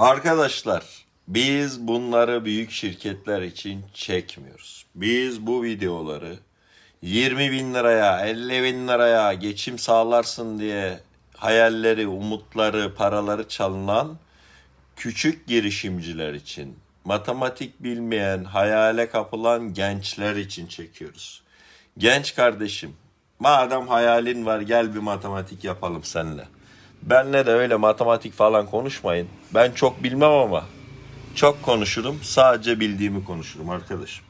Arkadaşlar biz bunları büyük şirketler için çekmiyoruz. Biz bu videoları 20 bin liraya 50 bin liraya geçim sağlarsın diye hayalleri, umutları, paraları çalınan küçük girişimciler için, matematik bilmeyen, hayale kapılan gençler için çekiyoruz. Genç kardeşim, madem hayalin var gel bir matematik yapalım seninle. Benle de öyle matematik falan konuşmayın. Ben çok bilmem ama çok konuşurum. Sadece bildiğimi konuşurum arkadaşım.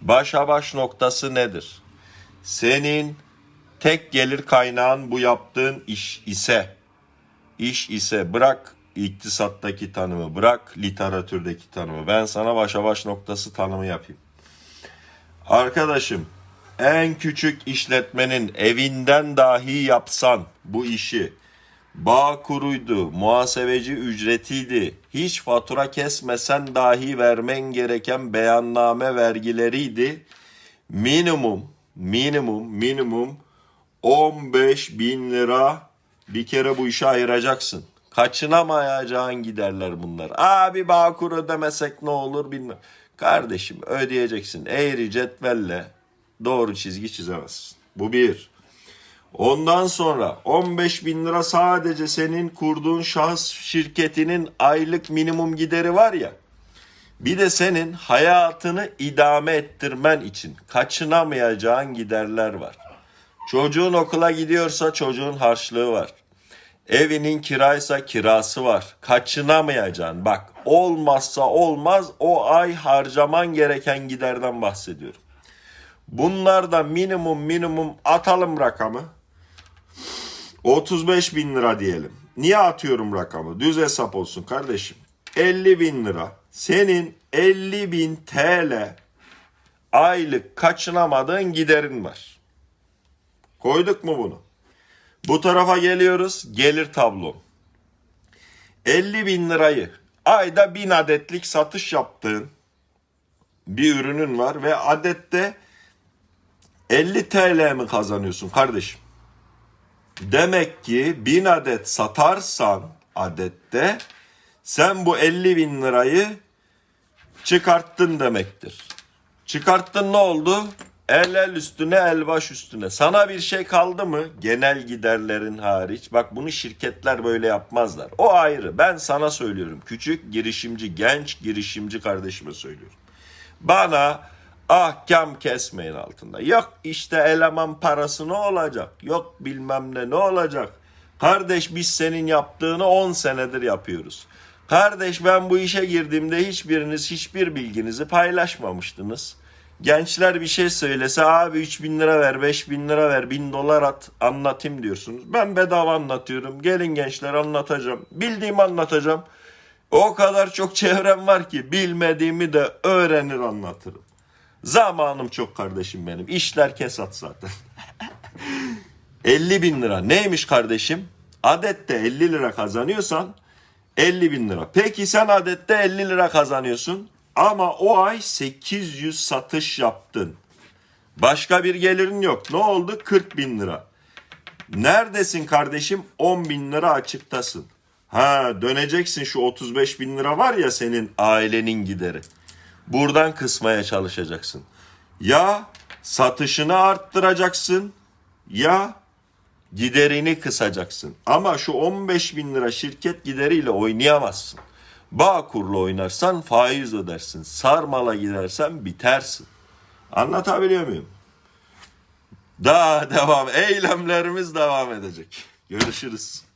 Başa baş noktası nedir? Senin tek gelir kaynağın bu yaptığın iş ise iş ise bırak iktisattaki tanımı, bırak literatürdeki tanımı. Ben sana başa baş noktası tanımı yapayım. Arkadaşım, en küçük işletmenin evinden dahi yapsan bu işi, bağ kuruydu, muhasebeci ücretiydi, hiç fatura kesmesen dahi vermen gereken beyanname vergileriydi. Minimum, minimum, minimum 15 bin lira bir kere bu işe ayıracaksın. Kaçınamayacağın giderler bunlar. Abi Bağkur ödemesek ne olur bilmem. Kardeşim ödeyeceksin. Eğri cetvelle doğru çizgi çizemezsin. Bu bir. Ondan sonra 15 bin lira sadece senin kurduğun şahıs şirketinin aylık minimum gideri var ya. Bir de senin hayatını idame ettirmen için kaçınamayacağın giderler var. Çocuğun okula gidiyorsa çocuğun harçlığı var. Evinin kiraysa kirası var. Kaçınamayacaksın. Bak olmazsa olmaz o ay harcaman gereken giderden bahsediyorum. Bunlarda minimum minimum atalım rakamı. 35 bin lira diyelim. Niye atıyorum rakamı? Düz hesap olsun kardeşim. 50 bin lira. Senin 50 bin TL aylık kaçınamadığın giderin var. Koyduk mu bunu? Bu tarafa geliyoruz. Gelir tablom. 50 bin lirayı ayda 1000 adetlik satış yaptığın bir ürünün var ve adette 50 TL mi kazanıyorsun kardeşim? Demek ki 1000 adet satarsan adette sen bu 50 bin lirayı çıkarttın demektir. Çıkarttın ne oldu? El el üstüne el baş üstüne. Sana bir şey kaldı mı? Genel giderlerin hariç. Bak bunu şirketler böyle yapmazlar. O ayrı. Ben sana söylüyorum. Küçük girişimci, genç girişimci kardeşime söylüyorum. Bana ahkam kesmeyin altında. Yok işte eleman parası ne olacak? Yok bilmem ne ne olacak? Kardeş biz senin yaptığını 10 senedir yapıyoruz. Kardeş ben bu işe girdiğimde hiçbiriniz hiçbir bilginizi paylaşmamıştınız. Gençler bir şey söylese abi 3 bin lira ver 5 bin lira ver 1000 dolar at anlatayım diyorsunuz. Ben bedava anlatıyorum. Gelin gençler anlatacağım. Bildiğimi anlatacağım. O kadar çok çevrem var ki bilmediğimi de öğrenir anlatırım. Zamanım çok kardeşim benim. İşler kesat zaten. 50 bin lira neymiş kardeşim? Adette 50 lira kazanıyorsan 50 bin lira. Peki sen adette 50 lira kazanıyorsun ama o ay 800 satış yaptın. Başka bir gelirin yok. Ne oldu? 40 bin lira. Neredesin kardeşim? 10 bin lira açıktasın. Ha döneceksin şu 35 bin lira var ya senin ailenin gideri. Buradan kısmaya çalışacaksın. Ya satışını arttıracaksın ya giderini kısacaksın. Ama şu 15 bin lira şirket gideriyle oynayamazsın. Bağkur'la oynarsan faiz ödersin. Sarmala gidersen bitersin. Anlatabiliyor muyum? Daha devam. Eylemlerimiz devam edecek. Görüşürüz.